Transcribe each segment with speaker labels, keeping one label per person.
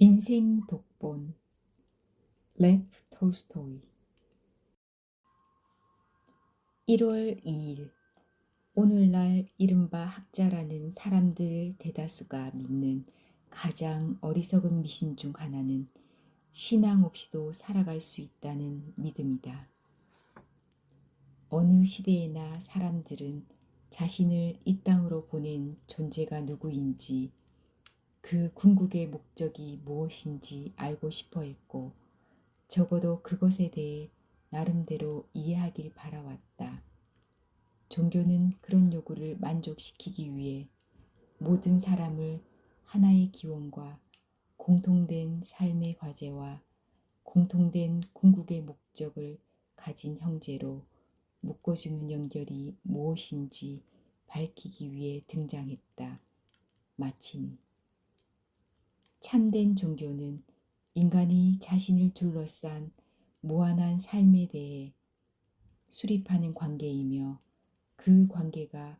Speaker 1: 인생 독본 레프 톨스토이 1월 2일 오늘날 이른바 학자라는 사람들 대다수가 믿는 가장 어리석은 미신 중 하나는 신앙 없이도 살아갈 수 있다는 믿음이다. 어느 시대에나 사람들은 자신을 이 땅으로 보낸 존재가 누구인지 그 궁극의 목적이 무엇인지 알고 싶어 했고 적어도 그것에 대해 나름대로 이해하길 바라왔다. 종교는 그런 요구를 만족시키기 위해 모든 사람을 하나의 기원과 공통된 삶의 과제와 공통된 궁극의 목적을 가진 형제로 묶어주는 연결이 무엇인지 밝히기 위해 등장했다. 마침 참된 종교는 인간이 자신을 둘러싼 무한한 삶에 대해 수립하는 관계이며 그 관계가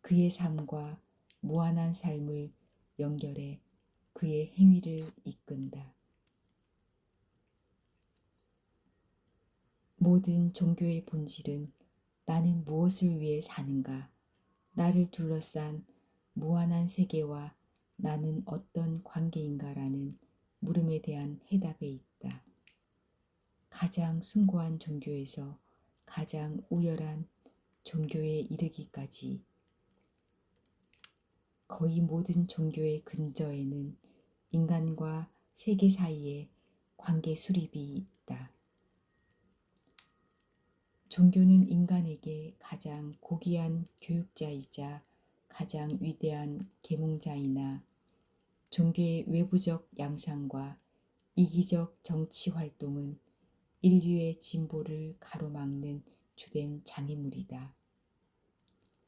Speaker 1: 그의 삶과 무한한 삶을 연결해 그의 행위를 이끈다. 모든 종교의 본질은 나는 무엇을 위해 사는가, 나를 둘러싼 무한한 세계와 나는 어떤 관계인가라는 물음에 대한 해답에 있다. 가장 숭고한 종교에서 가장 우열한 종교에 이르기까지 거의 모든 종교의 근저에는 인간과 세계 사이에 관계 수립이 있다. 종교는 인간에게 가장 고귀한 교육자이자 가장 위대한 계몽자이나 종교의 외부적 양상과 이기적 정치 활동은 인류의 진보를 가로막는 주된 장애물이다.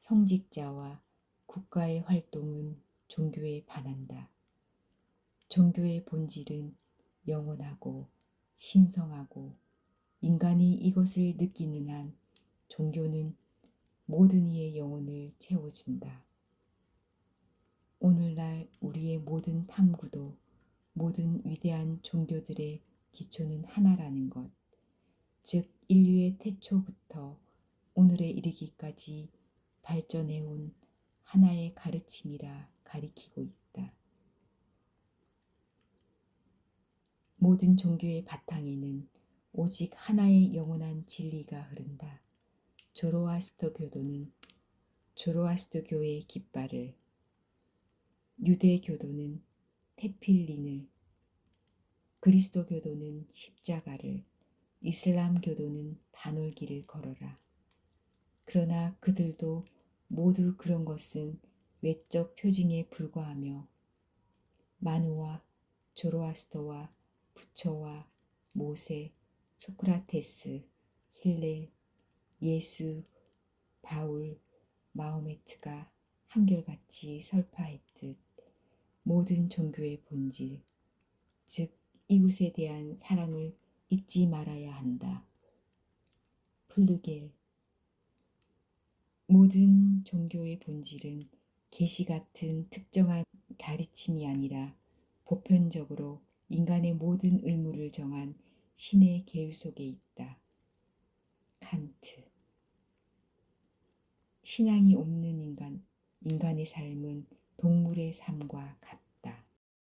Speaker 1: 성직자와 국가의 활동은 종교에 반한다. 종교의 본질은 영원하고 신성하고 인간이 이것을 느끼는 한 종교는 모든 이의 영혼을 채워준다. 오늘날 우리의 모든 탐구도 모든 위대한 종교들의 기초는 하나라는 것, 즉 인류의 태초부터 오늘에 이르기까지 발전해온 하나의 가르침이라 가리키고 있다. 모든 종교의 바탕에는 오직 하나의 영원한 진리가 흐른다. 조로아스터 교도는 조로아스터 교의 깃발을 유대교도는 테필린을, 그리스도교도는 십자가를, 이슬람교도는 반올기를 걸어라. 그러나 그들도 모두 그런 것은 외적 표징에 불과하며 마누와 조로아스터와 부처와 모세, 소크라테스, 힐렐, 예수, 바울, 마호메트가 한결같이 설파했듯 모든 종교의 본질, 즉 이웃에 대한 사랑을 잊지 말아야 한다. 플루겔 모든 종교의 본질은 계시 같은 특정한 가르침이 아니라 보편적으로 인간의 모든 의무를 정한 신의 계율 속에 있다. 칸트 신앙이 없는 인간, 인간의 삶은 동물의 삶과 같다.